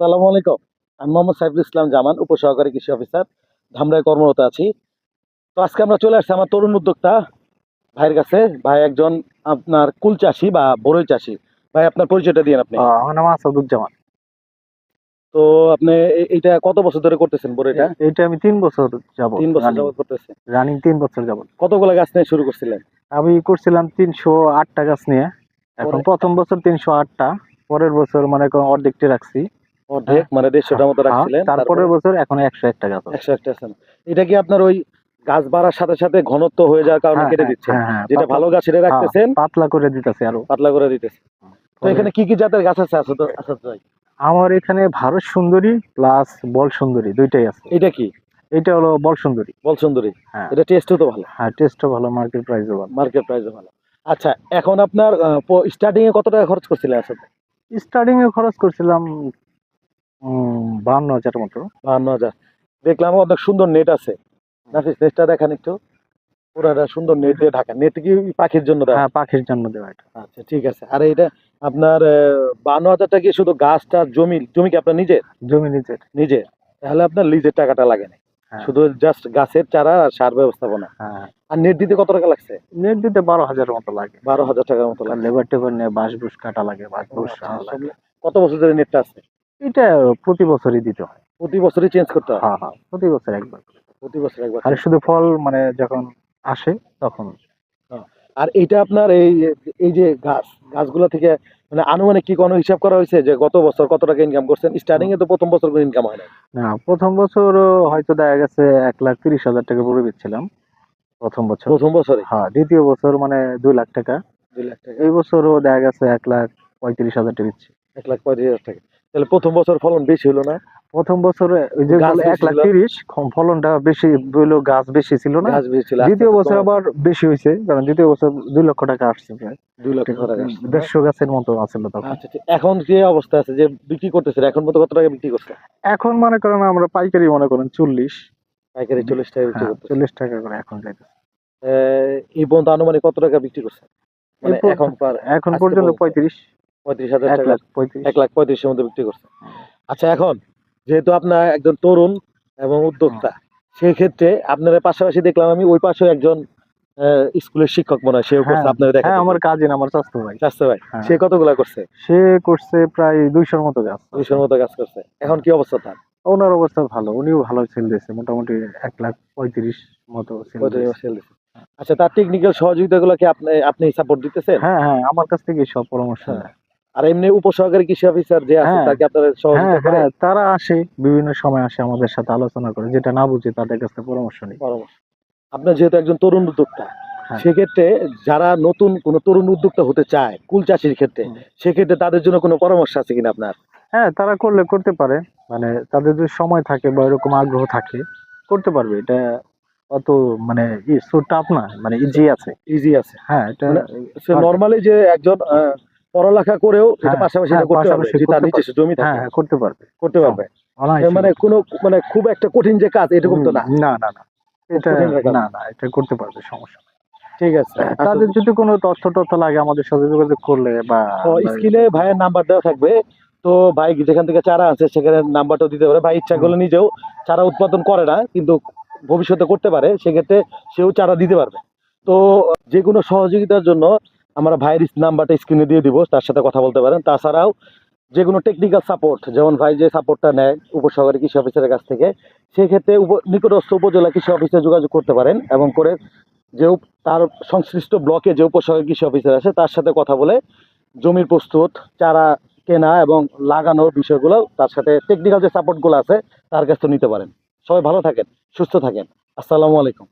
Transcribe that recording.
আসসালামু আলাইকুম। আমি মোহাম্মদ সাইফুল ইসলাম জামান উপসহকারী কৃষি অফিসার ধামরায় কর্মরত আছি। তো আজকে আমরা চলে আসছি আমার তরুণ উদ্যোক্তা ভাইয়ের কাছে। ভাই একজন আপনার কুল চাষি বা বড়ই চাষি। ভাই আপনার পরিচয়টা দিয়েন আপনি। আমার নাম আসাদুজ্জামান। তো আপনি এ- এইটা কত বছর ধরে করতেছেন বড়ইটা এইটা আমি তিন বছর যাব তিন বছর যাবত করতেছেন। রানিং তিন বছর যাব কতগুলো গাছ নিয়ে শুরু করছিলেন? আমি করছিলাম তিনশো আটটা গাছ নিয়ে। এখন প্রথম বছর তিনশো আটটা পরের বছর মানে অর্ধেকটি রাখছি। অর্ধেক মানে দেড়শোটার মতো রাখছিলেন হ্যাঁ, তারপরের বছর এখন একশো একটা গাছ একশো একটা আছেন এটা কি আপনার ওই গাছ বাড়ার সাথে সাথে ঘনত্ব হয়ে যাওয়ার কারণে হ্যাঁ, কেটে হ্যাঁ, হ্যাঁ, হ্যাঁ, যেটা ভালো গাছ সেটা রাখতেছেন? হ্যাঁ, পাতলা করে দিতেছে আরও। পাতলা করে দিতেছে তো এখানে কি কি জাতের গাছ আছে? ভাই। আমার এখানে ভারত সুন্দরী প্লাস বল সুন্দরী দুইটাই আছে। এটা কি? এটা হলো বল সুন্দরী। বল সুন্দরী। হ্যাঁ। এটা টেস্টও তো ভালো। হ্যাঁ টেস্টও ভালো মার্কেট প্রাইসও ভালো। মার্কেট প্রাইসও ভালো। আচ্ছা এখন আপনার স্টার্টিং এ কত টাকা খরচ করছিলেন আসলে স্টার্টিং এ খরচ করছিলাম হাজার মতো। বাহান্ন হাজার। দেখলাম অনেক সুন্দর নেট আছে। নাফিস নেটটা দেখান একটু। পুরাটা সুন্দর নেট দিয়ে ঢাকা। নেট কি পাখির জন্য দেওয়া? হ্যাঁ পাখির জন্য দেওয়া এটা। আচ্ছা ঠিক আছে। আর এটা আপনার বান্ন হাজার টাকা কি শুধু গাছটা জমি জমি কি আপনার নিজের? জমি নিজের। নিজে তাহলে আপনার লিজের টাকাটা লাগে না। হ্যাঁ। শুধু জাস্ট গাছের চারা আর সার ব্যবস্থাপনা। হ্যাঁ। আর নেট দিতে কত টাকা লাগছে? নেট দিতে বারো হাজার মতো লাগে। বারো হাজার টাকার মতো লাগছে লেবার টেবার নিয়ে বাঁশ বুশ কাটা লাগে বাঁশ বুশ আচ্ছা, লাগে। কত বছর ধরে নেটটা আছে? এটা প্রতি বছরই দিতে হয়। প্রতি বছরই চেঞ্জ করতে হয়? হ্যাঁ হ্যাঁ প্রতি বছর একবার প্রতি বছর একবার আর শুধু ফল মানে যখন আসে তখন। আর এইটা আপনার এই এই যে গাছ গাছগুলো থেকে মানে আনুমানিক কি কোনো হিসাব করা হয়েছে যে গত বছর কত টাকা ইনকাম করছেন? স্টার্টিং এ তো প্রথম বছর কোনো ইনকাম হয় না না প্রথম বছর হয়তো দেখা গেছে এক লাখ তিরিশ হাজার টাকা পুরো বেচছিলাম। প্রথম বছর। প্রথম বছরে হ্যাঁ দ্বিতীয় বছর মানে দুই লাখ টাকা। দুই লাখ টাকা। এই বছরও দেখা গেছে এক লাখ পঁয়ত্রিশ হাজার টাকা বেচছি। এক লাখ পঁয়ত্রিশ হাজার টাকা। তাহলে প্রথম বছর ফলন বেশি হলো না? প্রথম বছরে ওই যে এক লাখ। তিরিশ কম- ফলনটা বেশি হইল গাছ বেশি ছিল না। গাছ বেশি ছিল দ্বিতীয় বছর আবার বেশি হয়েছে কারণ দ্বিতীয় বছর দুই লক্ষ টাকা আসছে প্রায়। দুই লক্ষ টাকা। দেড়শো গাছের মতো তখন। আচ্ছা এখন কি অবস্থা আছে যে বিক্রি করতেছে এখন মতো কত টাকা বিক্রি করছে এখন মনে করেন আমরা পাইকারি মনে করেন চল্লিশ। পাইকারি চল্লিশ টাকা বিক্রি হ্যাঁ, করতেছে চল্লিশ টাকা করে এখন যাইতেছে। আহ, এই পর্যন্ত আনুমানিক কত টাকা বিক্রি করছে মানে এখন পার এখন পর্যন্ত পর্যন্ত? পঁয়ত্রিশ। পঁয়ত্রিশ হাজার এক টাকা লাখ এক লাখ পঁয়ত্রিশের মধ্যে বিক্রি করছে। আচ্ছা এখন যেহেতু আপনার একজন তরুণ এবং উদ্যোক্তা সেই ক্ষেত্রে আপনার পাশাপাশি দেখলাম আমি ওই পাশে একজন স্কুলের শিক্ষক মনে হয় সেও করছে হ্যাঁ, আপনার দেখা হ্যাঁ আমার কাজিন আমার ভাই। ভাই হ্যাঁ। সে কতগুলা করছে? সে করছে প্রায় দুইশোর মতো গাছ। দুইশোর মতো কাজ করছে। এখন কি অবস্থা তার? ওনার অবস্থা ভালো উনিও ভালো সেল দিয়েছে মোটামুটি এক লাখ পঁয়ত্রিশ মতো কত দিয়েছে। আচ্ছা তার টেকনিক্যাল সহযোগিতা গুলো কি আপনি আপনি সাপোর্ট দিতেছেন? হ্যাঁ হ্যাঁ আমার কাছ থেকে সব পরামর্শ। আর এমনি উপসহকারী কৃষি অফিসার যে আছে হ্যাঁ। তাকে আপনারা হ্যাঁ সহযোগিতা হ্যাঁ তারা আসে বিভিন্ন সময় আসে আমাদের সাথে আলোচনা করে যেটা না বুঝে তাদের কাছ পরামর্শ নিই। পরামর্শ। আপনার যেহেতু একজন তরুণ উদ্যোক্তা। সেক্ষেত্রে যারা নতুন কোন তরুণ উদ্যোক্তা হতে চায় কুল চাষির ক্ষেত্রে সেক্ষেত্রে তাদের জন্য কোনো পরামর্শ আছে কিনা আপনার? হ্যাঁ তারা করলে করতে পারে মানে তাদের যদি সময় থাকে বা এরকম আগ্রহ থাকে করতে পারবে এটা অত মানে টাফ না মানে ইজি আছে। ইজি আছে। হ্যাঁ এটা মানে নর্মালি যে একজন পড়ালেখা করেও এটা হ্যাঁ, পাশাপাশি হ্যাঁ, এটা করতে পারবে তার নিজস্ব জমি হ্যাঁ থাকে হ্যাঁ করতে পারবে। করতে পারবে। মানে কোনো মানে খুব একটা কঠিন যে কাজ এরকম তো না। না না না। এটা না না এটা করতে পারবে সমস্যা ঠিক আছে তাদের যদি কোনো তথ্য তথ্য লাগে আমাদের সাথে যোগাযোগ করলে বা স্ক্রিনে ভাইয়ের নাম্বার দেওয়া থাকবে। তো ভাই যেখান থেকে চারা আছে সেখানে নাম্বারটাও দিতে পারে। ভাই ইচ্ছা করলে নিজেও চারা উৎপাদন করে না কিন্তু ভবিষ্যতে করতে পারে। সেক্ষেত্রে সেও চারা দিতে পারবে। তো যে কোনো সহযোগিতার জন্য আমরা ভাইয়ের নাম্বারটা স্ক্রিনে দিয়ে দিব, তার সাথে কথা বলতে পারেন। তাছাড়াও যে কোনো টেকনিক্যাল সাপোর্ট যেমন ভাই যে সাপোর্টটা নেয় উপসহকারী কৃষি অফিসারের কাছ থেকে, সেক্ষেত্রে উপ, নিকটস্থ উপজেলা কৃষি অফিসে যোগাযোগ করতে পারেন এবং করে যে তার সংশ্লিষ্ট ব্লকে যে উপসহকারী কৃষি অফিসার আছে, তার সাথে কথা বলে জমির প্রস্তুত, চারা কেনা এবং লাগানোর বিষয়গুলো, তার সাথে টেকনিক্যাল যে সাপোর্টগুলো আছে, তার কাছ থেকে নিতে পারেন। সবাই ভালো থাকেন, সুস্থ থাকেন। আসসালামু আলাইকুম।